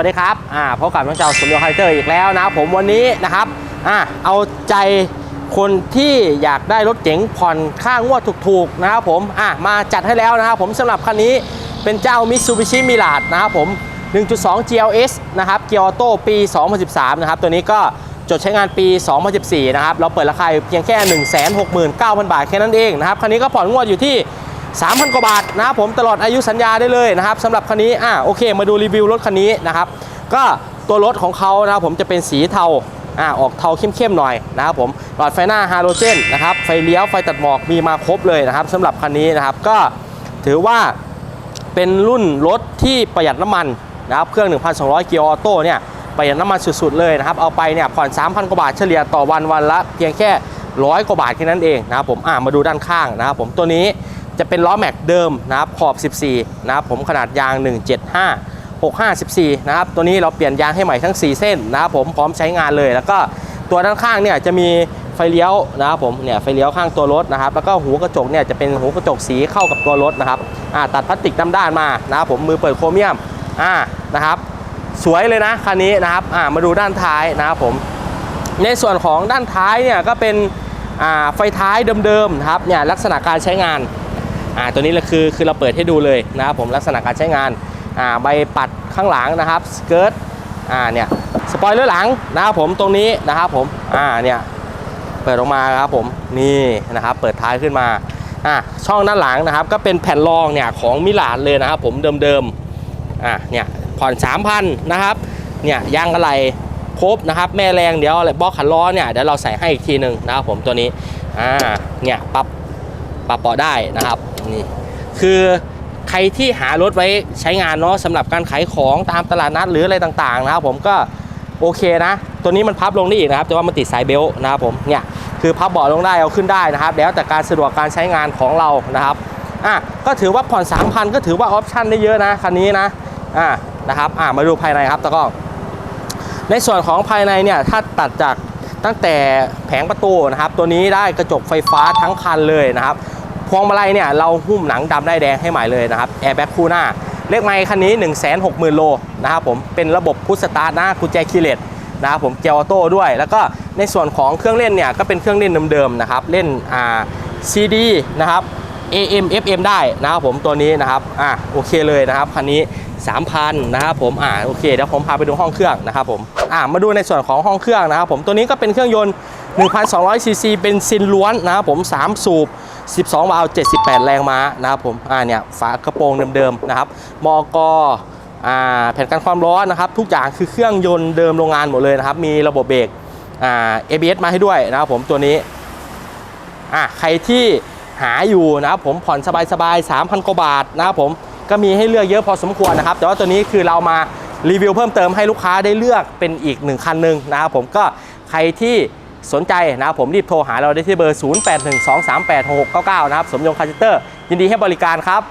วัสดีครับอ่าพบกับน้องเจ้าสุริยไฮเตอร์อีกแล้วนะผมวันนี้นะครับอ่าเอาใจคนที่อยากได้รถเก๋งผ่อนค่างวดถูกๆนะครับผมอ่ามาจัดให้แล้วนะครับผมสำหรับคันนี้เป็นเจ้า Mitsubishi Mirage นะครับผม 1.2 GLS นะครับเกียร์ออโต้ปี 2013 นะครับ ตัวนี้ก็จดใช้งานปี 2014 นะครับ เราเปิดราคาอยู่เพียงแค่ 169,000 บาทแค่นั้นเองนะครับ คันนี้ก็ผ่อนงวดอยู่ที่ 3,000 กว่าบาทนะครับผมตลอดอายุสัญญาได้เลยนะครับสำหรับคันนี้อ่าโอเค มาดูรีวิวรถคันนี้นะครับก็ตัวรถของเขานะครับผมจะเป็นสีเทาอ่าออกเทาเข้มๆหน่อยนะครับผมหลอดไฟหน้าฮาโลเจนนะครับไฟเลี้ยวไฟตัดหมอกมีมาครบเลยนะครับสำหรับคันนี้นะครับก็ถือว่าเป็นรุ่นรถที่ประหยัดน้ำมันนะครับเครื่อง 1,200 เกียร์ออโต้เนี่ยประหยัดน้ำมันสุดๆเลยนะครับเอาไปเนี่ยผ่อน 3,000 กว่าบาทเฉลี่ยต่อวันวันละเพียงแค่ร้อยกว่าบาทแค่นั้นเองนะครับผมอ่ามาดูด้านข้างนะครับผมตัวนี้ จะเป็นล้อแม็กเดิมนะครับขอบ 14 นะครับผมขนาดยาง 175 654 นะครับ ตัวนี้เราเปลี่ยนยางให้ใหม่ทั้ง 4 เส้นนะครับผมพร้อมใช้งานเลย แล้วก็ตัวด้านข้างเนี่ยจะมีไฟเลี้ยวนะครับผมเนี่ยไฟเลี้ยวข้างตัวรถนะครับ แล้วก็หูกระจกเนี่ยจะเป็นหูกระจกสีเข้ากับตัวรถนะครับอ่าตัดพลาสติกดำด้านมานะครับผมมือเปิดโครเมียมอ่านะครับ สวยเลยนะคันนี้นะครับอ่ามาดูด้านท้ายนะครับผม ในส่วนของด้านท้ายเนี่ยก็เป็นอ่าไฟท้ายเดิมๆนะครับเนี่ยลักษณะการใช้งาน อ่าตัวนี้แหละคือคือเราเปิดให้ดูเลยนะครับผมลักษณะการใช้งานอ่าใบปัดข้างหลังนะครับสเกิร์ตอ่าเนี่ยสปอยเลอร์หลังนะครับผมตรงนี้นะครับผมอ่าเนี่ยเปิดออกมาครับผมนี่นะครับเปิดท้ายขึ้นมาอ่าช่องด้านหลังนะครับก็เป็นแผ่นรองเนี่ยของมิลานเลยนะครับผมเดิมๆอ่าเนี่ยผ่อน3,000นะครับเนี่ยยางอะไรครบนะครับแม่แรงเดี๋ยวอะไรบล็อกขันล้อเนี่ยเดี๋ยวเราใส่ให้อีกทีหนึ่งนะครับผมตัวนี้อ่าเนี่ยปรับ ปรับเปาะได้นะครับนี่คือใครที่หารถไว้ใช้งานเนาะสำหรับการขายของตามตลาดนัดหรืออะไรต่างๆนะครับผมก็โอเคนะ ตัวนี้มันพับลงได้อีกนะครับแต่ว่ามันติดสายเบลต์นะครับผมเนี่ยคือพับเบาะลงได้เอาขึ้นได้นะครับ แล้วแต่การสะดวกการใช้งานของเรานะครับอะก็ถือว่าผ่อน3,000 ก็ถือว่าออปชั่นได้เยอะนะคันนี้นะอ่านะครับอ่ามาดูภายในครับตะกล้องในส่วนของภายในเนี่ยถ้าตัดจากตั้งแต่แผงประตูนะครับ ตัวนี้ได้กระจกไฟฟ้าทั้งคันเลยนะครับ พวงมาลัยเนี่ยเราหุ้มหนังดำได้แดงให้ใหม่เลยนะครับแอร์แบ็คคู่หน้าเลขไมค์คันนี้ 1 6 0 0 0 0 โลนะครับผมเป็นระบบพุชสตาร์ทนะกุญแจคีเลสนะครับผมเกียร์ออโต้ด้วย แล้วก็ในส่วนของเครื่องเล่นเนี่ยก็เป็นเครื่องเล่นเดิมๆนะครับเล่นอ่าซีดีนะครับ AM FM ได้นะครับผมตัวนี้นะครับอะโอเคเลยนะครับคันนี้ 3,000นะครับผมอ่าโอเคเดี๋ยวผมพาไปดูห้องเครื่องนะครับผมอ่ามาดูในส่วนของห้องเครื่องนะครับผมตัวนี้ก็เป็นเครื่องยนต์ 1,200ซีซีเป็นซินล้วนนะครับผม 3 สูบ 12วาล์ว78 แรงม้านะครับผมอ่าเนี่ยฝากระโปรงเดิมๆนะครับมอกอ่าแผ่นกันความร้อนนะครับทุกอย่างคือเครื่องยนต์เดิมโรงงานหมดเลยนะครับ มีระบบเบรกอ่า ABS มาให้ด้วยนะครับผมตัวนี้อะใครที่หาอยู่นะครับผมผ่อนสบายๆ 3,000 กว่าบาทนะครับผมก็มีให้เลือกเยอะพอสมควรนะครับ แต่ว่าตัวนี้คือเรามารีวิวเพิ่มเติมให้ลูกค้าได้เลือกเป็นอีกหนึ่งคันหนึ่งนะครับผมก็ใครที่ สนใจนะครับผมรีบโทรหาเราได้ที่เบอร์ 0812386699 นะครับ สมยงคาร์เตอร์ ยินดีให้บริการครับ